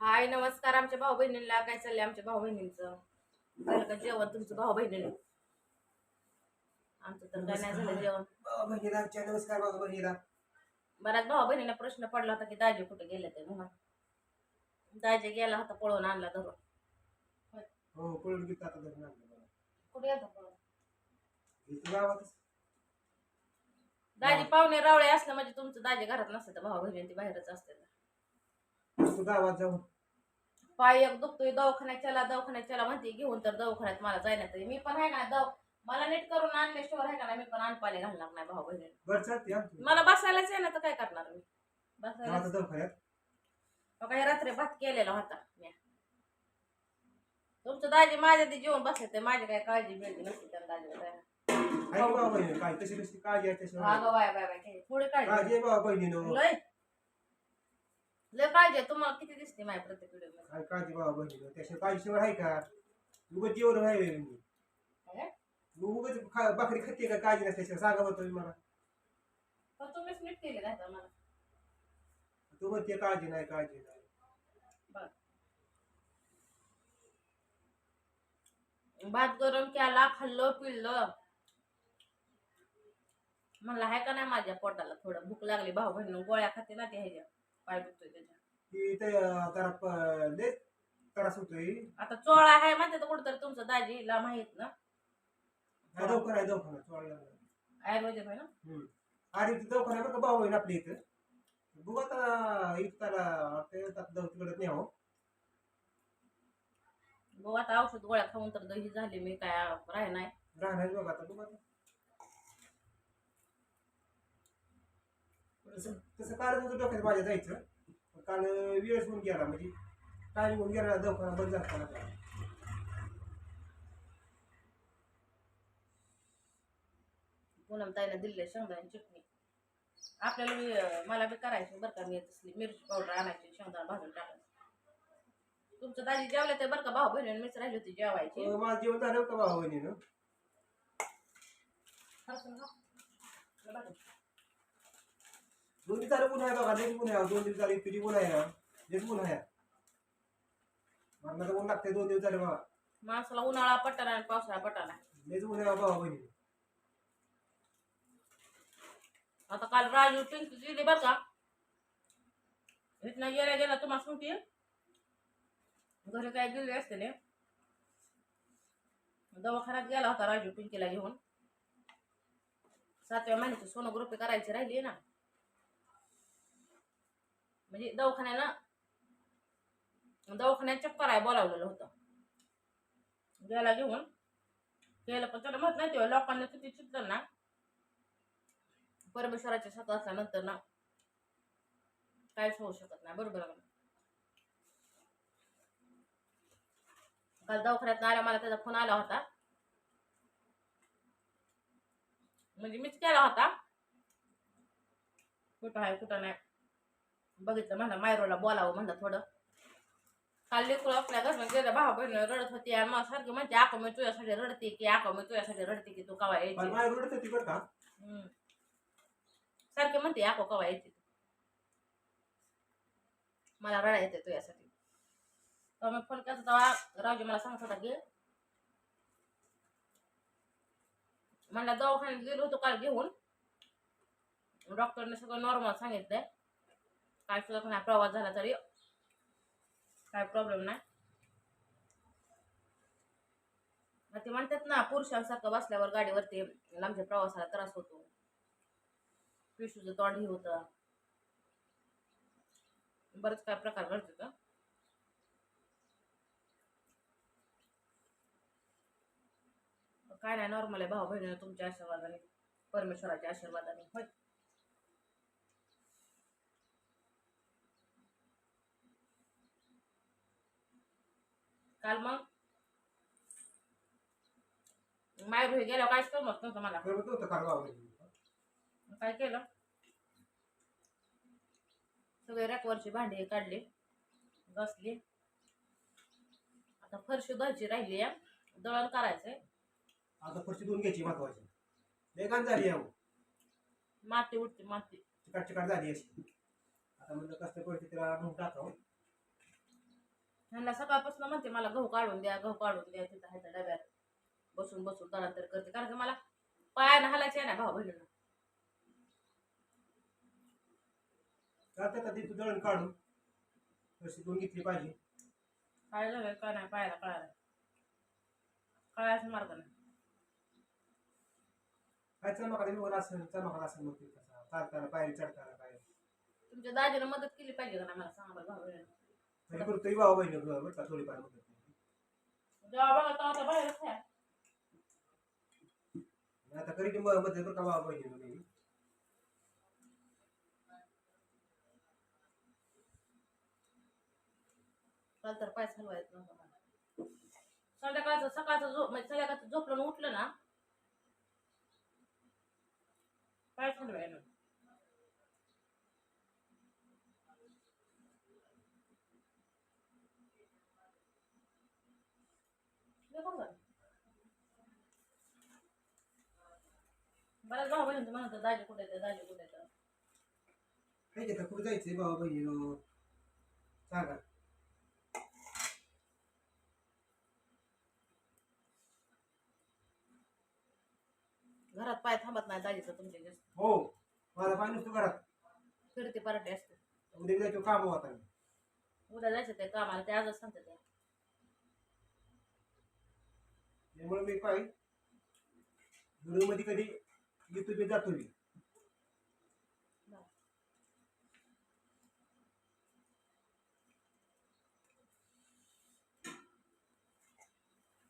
हाय नमस्कार आमच्या भाऊ बहिणीला काय चाललंय आमच्या भाऊ बहिणींचं झालं का जेवण तुमचं भाऊ बहिणीला आमचं तर काय नाही झालं जेवण. बाबा बहिणीला आमच्या नमस्कार बाबा बहिणीला बऱ्याच भाऊ बहिणीला प्रश्न पडला होता की दाजी कुठे गेले ते म्हणून. दाजी गेला होता पळून आणला धरून. हो पळून घेतो आता धरून आणलं मला. कुठे येतो पळून? इथं गावातच दाजी पाहुणे रावळे असलं म्हणजे तुमचं दाजी घरात नसतं तर भाऊ बहिणी ती बाहेरच असते. गावात जाऊन. पाय एक दुखतोय दवाखान्यात चला दवाखान्यात चला म्हणते घेऊन तर दवाखान्यात मला जायला तरी. मी पण आहे ना दव मला नीट करून आणल्याशिवाय आहे का ना मी पण अनपाणी घालणार नाही भाऊ बहिणी बरं चालते आमची मला बसायलाच आहे ना तर काय करणार मी? बसायला गावात दवाखान्यात. काही रात्री भात केलेला होता. तुमचं दाजी माझ्या ते जेवण बसायचं माझी काय काळजी बिळजी नसते त्या दाजीला आहे की बाबा बहिणी काय? तशी कशी काळजी आहे बाय बाय बाय काय थोडी काळजी. काळजी आहे बाबा बहिणीनं. लय. लय काळजी आहे. तुम्हाला किती दिसते माझ्या प्रत्येक व्हिडिओ मध्ये? काय काळजी बाबा बहिणीनं त्याशिवाय काळजीशिवाय आहे का? उगत जेवण आहे म्हणजे काय? उगत खा- भाकरी खाते का? काळजी नसल्याशिवाय सांगा बरं तुम्ही मला. पण तुम्हीच नीट केले काय मला. तू म्हणते काळजी नाही काळजी नाही. भात गरम केला खाल्लं पिळलं म्हणलं हाय का नाही माझ्या पोटाला थोडं? भूक लागली. भाऊ बहिणी गोळ्या खाते ना ते ह्याच्या पाय दुखतोय त्याच्या. की ते जरा प- लय त्रास होतोय. आता चोळा आहे म्हणते तर कुठंतरी तुमचं दाजीला माहीत ना? हा, दवाखाना आहे दवाखाना चोळला आयुर्वेदिक आहे ना? हम्म. आणि तिथं दवाखाना बरं का भाऊ ना आपल्या इथं. बघू आता इथं तिकडे नाही हो. बघ आता औषध गोळ्या खाऊन तर दही झाली मी काय राह नाही राहणार बघ आता बघू आता. तसं तसं काल तुझं डोक्यात माझ्या जायचं. पण काल वेळच होऊन गेला. म्हणजे टाइम होऊन गेला दवाखाना बंद झाला. पूनम ताईनं दिले शेंगदाणे चटणी. आपल्याला बी अं, मला बी करायची बरं का मी तसली मिरची पावडर आणायची शेंगदाणा भाजून टाकायचं. तुमचं दाजी जेवले ते बरं का भाऊ बहिणी मीच राहिली होती जेवायची? माझं जेवण झालं का भाऊ बघा. दोन दिवस झालं ऊन आहे बघा लई ऊन आहे दोन दिवस झाले तुझी ऊन आहे लेच ऊन आहे. मरणाचं ऊन लागते दोन दिवस झाले बाबा माणसाला उन्हाळा पटाला आणि पावसाळा पटाला लेच ऊन आहे भाऊ बहिणी. आता काल राजू पिंकी दिली बरं का? इथनं गेल्या गेला तुम्हाला सांगते. घरी काय गेले असते ने दवाखान्यात गेला होता राजू पिंकीला घेऊन. सातव्या महिन्याची सोनोग्राफी करायची राहिली ना. म्हणजे दवाखान्यानं दवाखान्यात चक्कर आहे बोलावलेलं होतं. गेला घेऊन गेलं पण त्याला म्हणत नाही तेव्हा लोकांना किती चित्तलं ना. परमेश्वराच्या साथ नंतर ना काहीच होऊ शकत नाही बरोबर का? काल दवाखान्यात आल्या मला त्याचा फोन आला होता. म्हणजे मीच केला होता. कुठं आहे कुठं नाही. बघितलं म्हणलं मायरोला बोलावं म्हणलं थोडं. काल लेकरू आपल्या घरात गेलं भाऊ बहीण रडत होती आणि मग सारखी म्हणते आको मी तुझ्यासाठी रडते की आको मी तुझ्यासाठी रडते की तू कवा पण यायची रोडत का? हम्म. सारखे म्हणते आको कवा यायची मला रडा येते तू यासाठी तेव्हा मी फोन केला तेव्हा राजू मला सांगत होता की म्हणला दवाखान्यात गेलो होतो काल घेऊन. डॉक्टरने सगळं नॉर्मल सांगितलंय. काय सुद्धा नाही प्रवास झाला तरी काय प्रॉब्लेम नाही. मग ते म्हणतात ना पुरुषांसारखं बसल्यावर गाडीवरती लांबच्या प्रवासाला त्रास होतो. पिशूचं तोंड हे होतं. बरंच काय प्रकार घडतो का? काय नाही नॉर्मल आहे भाऊ बहिणी तुमच्या आशीर्वादाने परमेश्वराच्या आशीर्वादाने. होय. काल मग? माहेर घरी गेल्यावर काहीच करमत नव्हतं मला. करत होतं काल काय केलं? सगळे रॅकवरची भांडी काढली घासली. आता फरशी धुवायची राहिली आहे. दळण करायचंय. आता फरशी धुवून घ्यायची महत्वाची. लय घाण झाली आहे अहो. माती उठते माती. चिकाट चिकाट झाली अशी. आता म्हणलं कसं परिस्थितीला टाकावं. ह्यांना सकाळपासून म्हणते मला गहू काढून द्या गहू काढून द्या तिथं ह्याच्या डब्यात. बसून बसून दळांतर करते. कारण की मला पायानं हालायचे ना भाऊ बहिणीला जाते का तिथं दळण काढून? तशी दोन घेतली पाहिजे. काय झालं काय नाही पायाला कळायला कळायचं मार्ग नाही. काय चमकाला वर असेल चमकाला असेल मग ते कसा चालताना पायरी चढताना तुमच्या दाजीनं मदत केली पाहिजे का नाही मला सांगा बरं भाऊ बहिणीला तरी करतोय भाऊ बहिणी बरं का थोडीफार मदत जेव्हा बघा तेव्हा तर बाहेरच आहे. आता करी की मग मदत बरं का भाऊ बहिणी काल तर पाय हलवायचं नव्हतं मला. संध्याकाळचं सकाळचं झोप म्हणजे संध्याकाळचं झोपलं आणि उठलं ना पाय हलवायला हे कोण झालं? बऱ्याच भाऊ बहिणी म्हणत होते, दाजी कुठे येतं दाजी कुठे येतं काय घेता? कुठे जायचंय भाऊ बहिणी? सांगा. घरात पाय थांबत नाही दाजीचं तुमच्या जास्त. हो माझा पाय नसतो घरात. फिरते पराठे असते उद्या जायचो काम होता उद्या जायचं ते कामाला ते आजच सांगते ते. त्यामुळे मी काय मध्ये कधी येतो बी जातो बी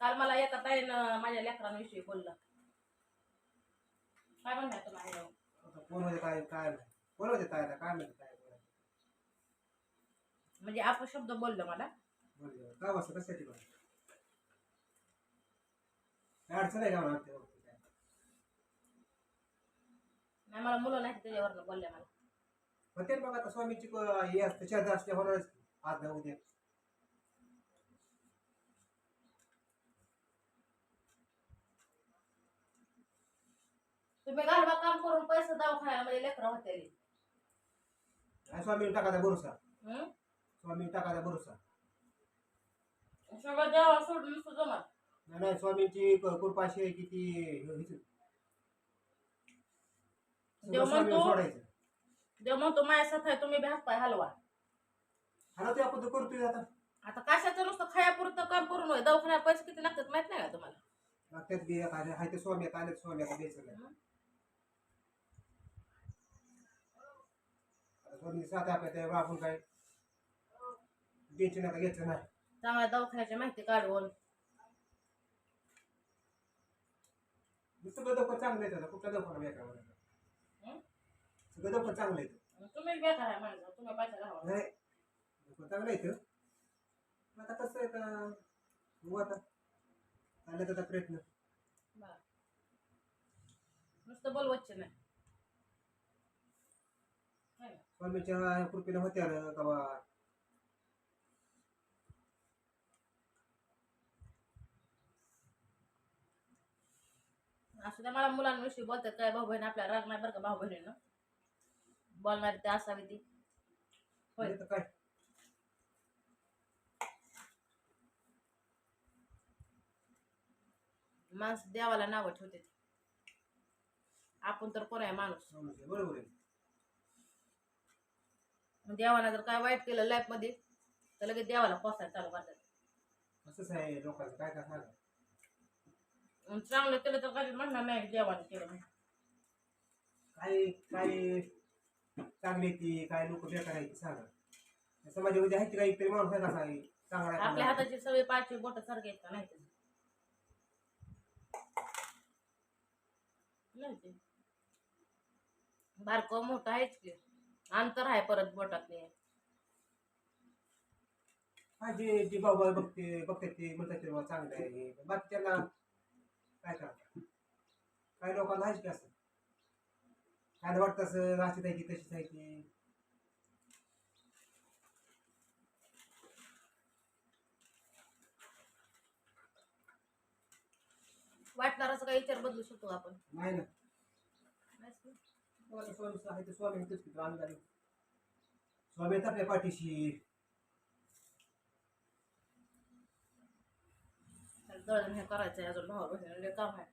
काल मला एका ताईनं माझ्या लेकरांविषयी बोलला. काय म्हणणार तुम्हाला आता कोण होते काय काय नाही कोण होते काय काय माहिती काय बोलायचं. म्हणजे अपशब्द बोललं मला. म्हणलं, काय वाजता कशासाठी बरं? काय अडचण आहे का मला वाटतं? मला मुलं नाही त्याच्यावरनं बोलल्या मला पण ते बघा आता स्वामीची क- हे असतं श्रद्धा असते होणारच. आज ना उद्या तुम्ही घरबा काम करून पैसे दवाखान्याला म्हणजे लेकरं होते काय स्वामी टाकायचा भरोसा? स्वामी टाकायचा भरोसा सगळं देवा सोडून जमत नाही नाही स्वामींची क- कृपा अशी आहे की ती हे- हेच. देव सगळं स्वामीवर म्हणतो- सोडायचं. देव म्हणतो माझ्या साथ आहे तुम्ही बी हातपाय हलवा. हा ते आपण तर करतोय आता. आता कशाचं नुसतं खायापुरतं काम करून होय? दवाखान्यात पैसे किती लागतात माहित नाही का तुम्हाला? लागतात बी एखाद्या हाय ते स्वामी आता आले स्वामी आता द्यायचं नाही हं? आता स्वामी साथ आपल्या त्यावर आपण काय टेन्शन आता घ्यायचं नाही. चांगल्या दवाखान्याची माहिती काढून. सगळं दफन चांगलं आहे त्याचं कुठल्या दफन बेकार सगळं दफन चांगलं आहे तुम्ही बेकार आहे माणसं तुम्ही पैसा घालवा नाही दफन चांगलं. पण आता कसं आहे का बघू आता. चालले त्याचा प्रयत्न. बरं. नुसतं बोलवच्चे नाही. है ना? स्वामीच्या कृपेने होत्या रे कवा असं त्या मला मुलांविषयी बोलतात काय भाऊ बहीण आपल्या राग नाही बरं का भाऊ बहिणीनं? बोलणारी ते असावी ती. होय. तर काय? माणसं देवाला नावं ठेवते. आपण तर कोण आहे माणूस. बरोबर आहे. देवाला जर काय वाईट केलं लाईफमध्ये तर लगेच देवाला पोसायला चालू करतात. असंच आहे लोकांचं काय काय सांगा आणि चांगलं केलं तर कधी म्हणणार नाही देवाने केलं म्हणून. काय काय चांगली ती काय लोक बेकार आहे ती सांगा समाजामध्ये आहे ती काही तरी माणूस आहे चांगला आहे आपल्या का? हाताची सगळी पाचशे बोट सारखे आहेत का नाही ते? नाही ते. बारकं मोठं आहेच की अंतर आहे परत बोटात हा जे जे बाबा बघते बघतात ते म्हणतात ते बाबा चांगलं आहे हे. बाकीच्यांना काय करा काही लोकांना आहेच की असं काय वाटतं असं? राशीत आहे की तशीच आहे की वाटणाराचा काही विचार बदलू शकतो आपण. नाही ना. स्वामी आहे ते स्वामी होतेच की आम्ही झाले स्वामी आहेत आपल्या पाठीशी? दळण हे करायचं अजून भावा बहिणीला काम आहे.